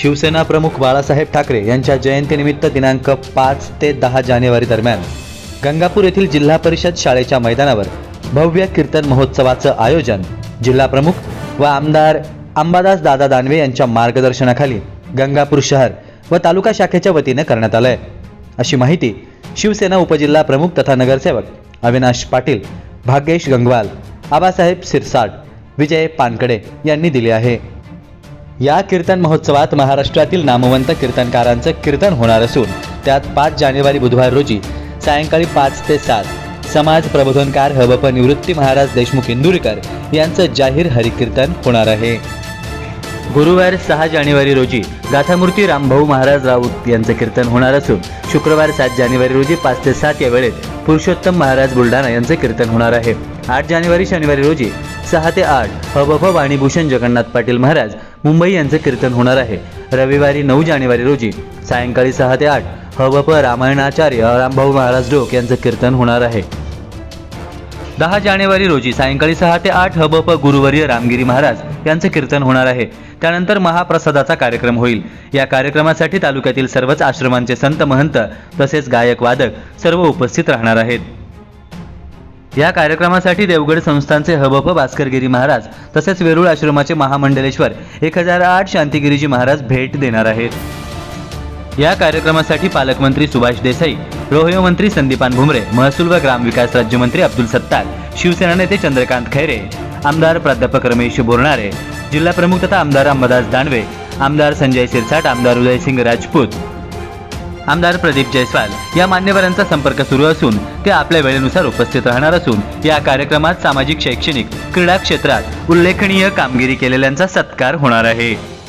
शिवसेना प्रमुख बाळासाहेब ठाकरे यांच्या जयंतीनिमित्त दिनांक पाच ते दहा जानेवारी दरम्यान गंगापूर येथील जिल्हा परिषद शाळेच्या मैदानावर भव्य कीर्तन महोत्सवाचं आयोजन जिल्हा प्रमुख व आमदार अंबादास दादा दानवे यांच्या मार्गदर्शनाखाली गंगापूर शहर व तालुका शाखेच्या वतीनं करण्यात आलंय. अशी माहिती शिवसेना उपजिल्हा प्रमुख तथा नगरसेवक अविनाश पाटील भाग्येश गंगवाल आबासाहेब सिरसाट विजय पानकडे यांनी दिली आहे. या कीर्तन महोत्सवात महाराष्ट्रातील नामवंत कीर्तनकारांचं कीर्तन होणार असून त्यात पाच जानेवारी बुधवार रोजी सायंकाळी पाच ते सात समाज प्रबोधनकार हबप निवृत्ती महाराज देशमुख इंदुरकर यांचं जाहीर हरिकीर्तन होणार आहे. गुरुवार सहा जानेवारी रोजी गाथामूर्ती रामभाऊ महाराज राऊत यांचं कीर्तन होणार असून शुक्रवार सात जानेवारी रोजी पाच ते सात या वेळेत पुरुषोत्तम महाराज बुलढाणा यांचं कीर्तन होणार आहे. आठ जानेवारी शनिवारी रोजी सहा ते आठ. हबफ वाणीभूषण जगन्नाथ पाटील महाराज मुंबई यांचं कीर्तन होणार आहे. रविवारी नऊ जानेवारी रोजी सायंकाळी सहा ते आठ. हबप रामायणाचार्य रामभाऊ महाराज डोक यांचं कीर्तन होणार आहे. दहा जानेवारी रोजी सायंकाळी सहा ते आठ हबप गुरुवर्य रामगिरी महाराज यांचं कीर्तन होणार आहे. त्यानंतर महाप्रसादाचा कार्यक्रम होईल. या कार्यक्रमासाठी तालुक्यातील सर्वच आश्रमांचे संत महंत तसेच गायक वादक सर्व उपस्थित राहणार आहेत. या कार्यक्रमासाठी देवगड संस्थानचे हबप भास्करगिरी महाराज तसेच वेरूळ आश्रमाचे महामंडलेश्वर एक हजार आठ शांतिगिरीजी महाराज भेट देणार आहेत. या कार्यक्रमासाठी पालकमंत्री सुभाष देसाई रोहयोमंत्री संदीपान भुमरे महसूल व ग्रामविकास राज्यमंत्री अब्दुल सत्तार शिवसेना नेते चंद्रकांत खैरे आमदार प्राध्यापक रमेश बोरणारे जिल्हा प्रमुख तथा आमदार अंबादास दानवे आमदार संजय सिरसाट आमदार उदयसिंग राजपूत आमदार प्रदीप जयस्वाल या मान्यवरांचा संपर्क सुरू असून ते आपल्या वेळेनुसार उपस्थित राहणार असून या कार्यक्रमात सामाजिक शैक्षणिक क्रीडा क्षेत्रात उल्लेखनीय कामगिरी केलेल्यांचा सत्कार होणार आहे.